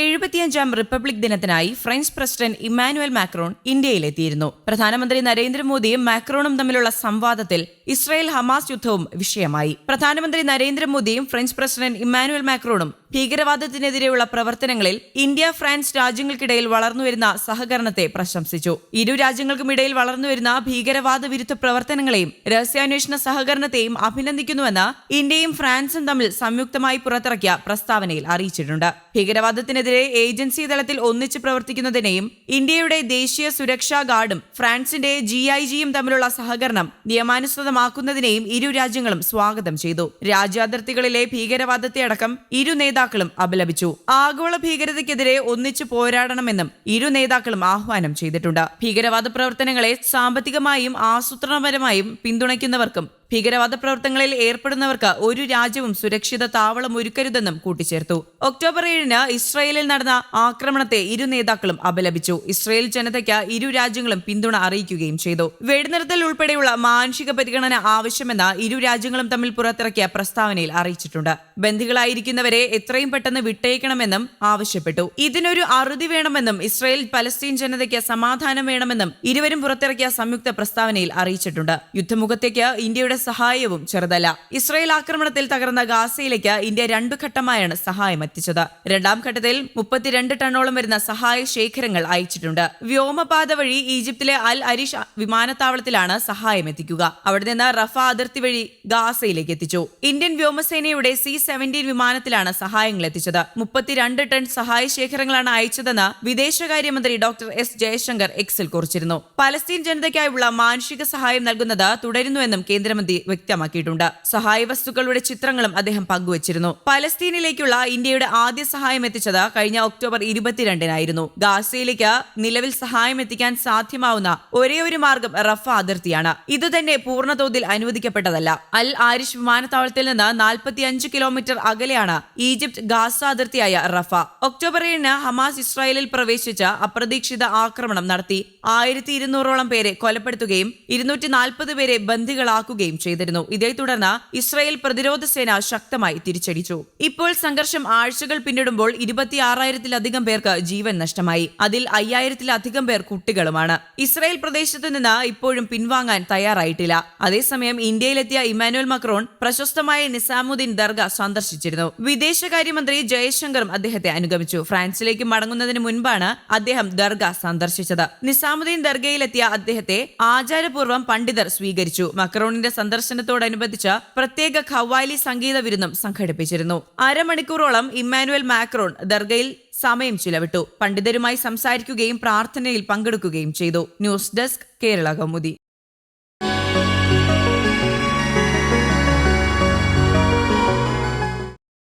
a എഴുപത്തിയഞ്ചാം republic ദിനത്തിനായി French president Emmanuel Macron ഇന്ത്യയിലെത്തിയിരുന്നു. പ്രധാനമന്ത്രി നരേന്ദ്രമോദിയും മാക്രോണും തമ്മിലുള്ള സംവാദത്തിൽ ഇസ്രായേൽ ഹമാസ് യുദ്ധവും വിഷയമായി. പ്രധാനമന്ത്രി നരേന്ദ്രമോദിയും ഫ്രഞ്ച് പ്രസിഡന്റ് ഇമ്മാനുവൽ മാക്രോണും ഭീകരവാദത്തിനെതിരെയുള്ള പ്രവർത്തനങ്ങളിൽ ഇന്ത്യ ഫ്രാൻസ് രാജ്യങ്ങൾക്കിടയിൽ വളർന്നുവരുന്ന സഹകരണത്തെ പ്രശംസിച്ചു. ഇരു രാജ്യങ്ങൾക്കുമിടയിൽ വളർന്നുവരുന്ന ഭീകരവാദ വിരുദ്ധ പ്രവർത്തനങ്ങളെയും രഹസ്യാന്വേഷണ സഹകരണത്തെയും അഭിനന്ദിക്കുന്നുവെന്ന് ഇന്ത്യയും ഫ്രാൻസും തമ്മിൽ സംയുക്തമായി പുറത്തിറക്കിയ പ്രസ്താവനയിൽ അറിയിച്ചിട്ടുണ്ട്. ഭീകരവാദത്തിനെതിരെ ഏജൻസി തലത്തിൽ ഒന്നിച്ച് പ്രവർത്തിക്കുന്നതിനെയും ഇന്ത്യയുടെ ദേശീയ സുരക്ഷാ ഗാർഡും ഫ്രാൻസിന്റെ ജി ഐ ജിയും തമ്മിലുള്ള സഹകരണം നിയമാനുസൃതമാക്കുന്നതിനെയും ഇരു രാജ്യങ്ങളും സ്വാഗതം ചെയ്തു. രാജ്യാതിർത്തികളിലെ ഭീകരവാദത്തെ അടക്കം ഇരു നേതാക്കളും അപലപിച്ചു. ആഗോള ഭീകരതയ്ക്കെതിരെ ഒന്നിച്ചു പോരാടണമെന്നും ഇരു നേതാക്കളും ആഹ്വാനം ചെയ്തിട്ടുണ്ട്. ഭീകരവാദ പ്രവർത്തനങ്ങളെ സാമ്പത്തികമായും ആസൂത്രണപരമായും പിന്തുണയ്ക്കുന്നവർക്കും ഭീകരവാദ പ്രവർത്തനങ്ങളിൽ ഏർപ്പെടുന്നവർക്ക് ഒരു രാജ്യവും സുരക്ഷിത താവളം ഒരുക്കരുതെന്നും കൂട്ടിച്ചേർത്തു. ഒക്ടോബർ ഏഴിന് ഇസ്രയേലിൽ നടന്ന ആക്രമണത്തെ ഇരു നേതാക്കളും അപലപിച്ചു. ഇസ്രയേൽ ജനതയ്ക്ക് ഇരു രാജ്യങ്ങളും പിന്തുണ അറിയിക്കുകയും ചെയ്തു. വെടിനിർത്തൽ ഉൾപ്പെടെയുള്ള മാനുഷിക പരിഗണന ആവശ്യമെന്ന് ഇരു രാജ്യങ്ങളും തമ്മിൽ പുറത്തിറക്കിയ പ്രസ്താവനയിൽ അറിയിച്ചിട്ടുണ്ട്. ബന്ധികളായിരിക്കുന്നവരെ എത്രയും പെട്ടെന്ന് വിട്ടയക്കണമെന്നും ആവശ്യപ്പെട്ടു. ഇതിനൊരു അറുതി വേണമെന്നും ഇസ്രയേൽ പലസ്തീൻ ജനതയ്ക്ക് സമാധാനം വേണമെന്നും ഇരുവരും പുറത്തിറക്കിയ സംയുക്ത പ്രസ്താവനയിൽ അറിയിച്ചിട്ടുണ്ട്. യുദ്ധമുഖത്തേക്ക് ഇന്ത്യയുടെ സഹായവും ചെറുതല്ല. ഇസ്രയേൽ ആക്രമണത്തിൽ തകർന്ന ഗാസയിലേക്ക് ഇന്ത്യ രണ്ടു ഘട്ടമായാണ് സഹായം എത്തിച്ചത്. രണ്ടാം ഘട്ടത്തിൽ മുപ്പത്തിരണ്ട് ടണ്ണോളം വരുന്ന സഹായ ശേഖരങ്ങൾ അയച്ചിട്ടുണ്ട്. വ്യോമപാത വഴി ഈജിപ്തിലെ അൽ അരിഷ് വിമാനത്താവളത്തിലാണ് സഹായം എത്തിക്കുക. അവിടെ നിന്ന് റഫ അതിർത്തി വഴി ഗാസയിലേക്ക് എത്തിച്ചു. ഇന്ത്യൻ വ്യോമസേനയുടെ സി സെവന്റീൻ വിമാനത്തിലാണ് സഹായങ്ങൾ എത്തിച്ചത്. മുപ്പത്തിരണ്ട് ടൺ സഹായ ശേഖരങ്ങളാണ് അയച്ചതെന്ന് വിദേശകാര്യമന്ത്രി ഡോക്ടർ എസ് ജയശങ്കർ എക്സിൽ കുറിച്ചിരുന്നു. പലസ്തീൻ ജനതയ്ക്കായുള്ള മാനുഷിക സഹായം നൽകുന്നത് തുടരുന്നുവെന്നും കേന്ദ്രമന്ത്രി വ്യക്തമാക്കിയിട്ടുണ്ട്. സഹായ വസ്തുക്കളുടെ ചിത്രങ്ങളും അദ്ദേഹം പങ്കുവച്ചിരുന്നു. പലസ്തീനിലേക്കുള്ള ഇന്ത്യയുടെ ആദ്യ സഹായം എത്തിച്ചത് കഴിഞ്ഞ ഒക്ടോബർ ഇരുപത്തിരണ്ടിനായിരുന്നു. ഗാസയിലേക്ക് നിലവിൽ സഹായം എത്തിക്കാൻ സാധ്യമാവുന്ന ഒരേ ഒരു മാർഗം റഫ അതിർത്തിയാണ്. ഇതുതന്നെ പൂർണതോതിൽ അനുവദിക്കപ്പെട്ടതല്ല. അൽ ആരിഷ് വിമാനത്താവളത്തിൽ നിന്ന് നാൽപ്പത്തിയഞ്ച് കിലോമീറ്റർ അകലെയാണ് ഈജിപ്ത് ഗാസ അതിർത്തിയായ റഫ. ഒക്ടോബർ ഏഴിന് ഹമാസ് ഇസ്രായേലിൽ പ്രവേശിച്ച് അപ്രതീക്ഷിത ആക്രമണം നടത്തി. ആയിരത്തി ഇരുന്നൂറോളം പേരെ കൊലപ്പെടുത്തുകയും ഇരുന്നൂറ്റി നാൽപ്പത് പേരെ ബന്ദികളാക്കുകയും ചെയ്തിരുന്നു. ഇതേ തുടർന്ന് ഇസ്രായേൽ പ്രതിരോധ സേന ശക്തമായി തിരിച്ചടിച്ചു. ഇപ്പോൾ സംഘർഷം ആഴ്ചകൾ പിന്നിടുമ്പോൾ ഇരുപത്തിയാറായിരത്തിലധികം പേർക്ക് ജീവൻ നഷ്ടമായി. അതിൽ അയ്യായിരത്തിലധികം പേർ കുട്ടികളുമാണ്. ഇസ്രായേൽ പ്രദേശത്ത് നിന്ന് ഇപ്പോഴും പിൻവാങ്ങാൻ തയ്യാറായിട്ടില്ല. അതേസമയം ഇന്ത്യയിലെത്തിയ ഇമാനുവൽ മക്രോൺ പ്രശസ്തമായ നിസാമുദ്ദീൻ ദർഗ സന്ദർശിച്ചിരുന്നു. വിദേശകാര്യമന്ത്രി ജയശങ്കറും അദ്ദേഹത്തെ അനുഗമിച്ചു. ഫ്രാൻസിലേക്ക് മടങ്ങുന്നതിന് മുൻപാണ് അദ്ദേഹം ദർഗ സന്ദർശിച്ചത്. നിസാമുദ്ദീൻ ദർഗയിലെത്തിയ അദ്ദേഹത്തെ ആചാരപൂർവം പണ്ഡിതർ സ്വീകരിച്ചു. മക്രോണിന്റെ സന്ദർശനത്തോടനുബന്ധിച്ച് പ്രത്യേക ഖവാലി സംഗീത വിരുന്നും സംഘടിപ്പിച്ചിരുന്നു. അരമണിക്കൂറോളം ഇമ്മാനുവൽ മാക്രോൺ ദർഗയിൽ സമയം ചിലവിട്ടു. പണ്ഡിതരുമായി സംസാരിക്കുകയും പ്രാർത്ഥനയിൽ പങ്കെടുക്കുകയും ചെയ്തു. News desk Kerala Kaumudi.